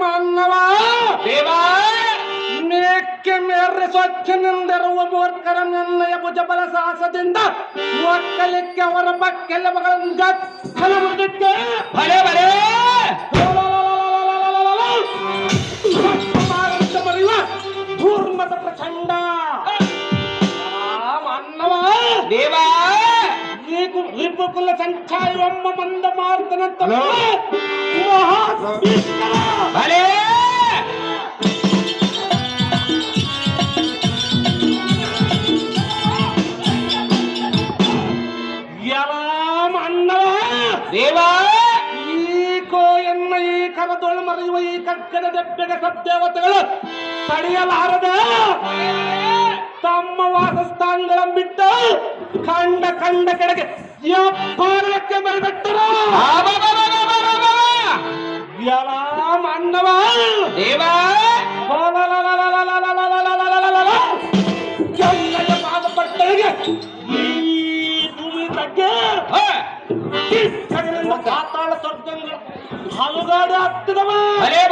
ಮನ್ನವಾ ದೇವಾ ಮೇಕ್ಕೆ ಮೇರೆ ಸ್ವಚ್ಛನಿಂದಿರುವ ಮೂರ್ಖರ ನಿನ್ನಯ ಭುಜಬಲ ಸಾಹಸದಿಂದ ಮಕ್ಕಳಕ್ಕೆ ಅವರ ಬಕ್ಕೆಲ್ಲ ಮಗಳಿಂದ ಫಲಮೃತಕ್ಕೆ ಭಲೆ ಭಲೆ ಪ್ರಚಂಡ ದೇವಾ ರಿಪು ರಿಪುಕುಲ ಸಂಚಾರಿ ಒಮ್ಮ ಮಂದ ಮಾರ್ತನಂತ ಹಲೋ? ಭಲೆ ಅಣ್ಣವ ದೇವಾ ಈ ಕೋಯನ್ನ ಈ ಕರದೊಳು ಮರೆಯುವ ಈ ಕಗ್ಗದ ದೆಬ್ಬೆಗೆ ಸದ್ದೇವತೆಗಳು ತಡೆಯಲಾರದೆ ತಮ್ಮ ವಾಸಸ್ಥಾನಗಳ ಬಿಟ್ಟು ಕಂಡ ಕಂಡ ಕಡೆಗೆ ವ್ಯಾಪಾರಕ್ಕೆ ಬರಬಿಟ್ಟರು ಎಲಾಮ ಅನ್ನವ ದೇವ. ಎಲ್ಲೆಯ ಪಾದಪಟ್ಟರಿಗೆ ಈ ಭೂಮಿ ಬಗ್ಗೆ ಕಾತಾಳ ಸ್ವರ್ಗಂಗಳ ಹಲುಗಾಡಿ ಹತ್ತಿದವ ಅರೇ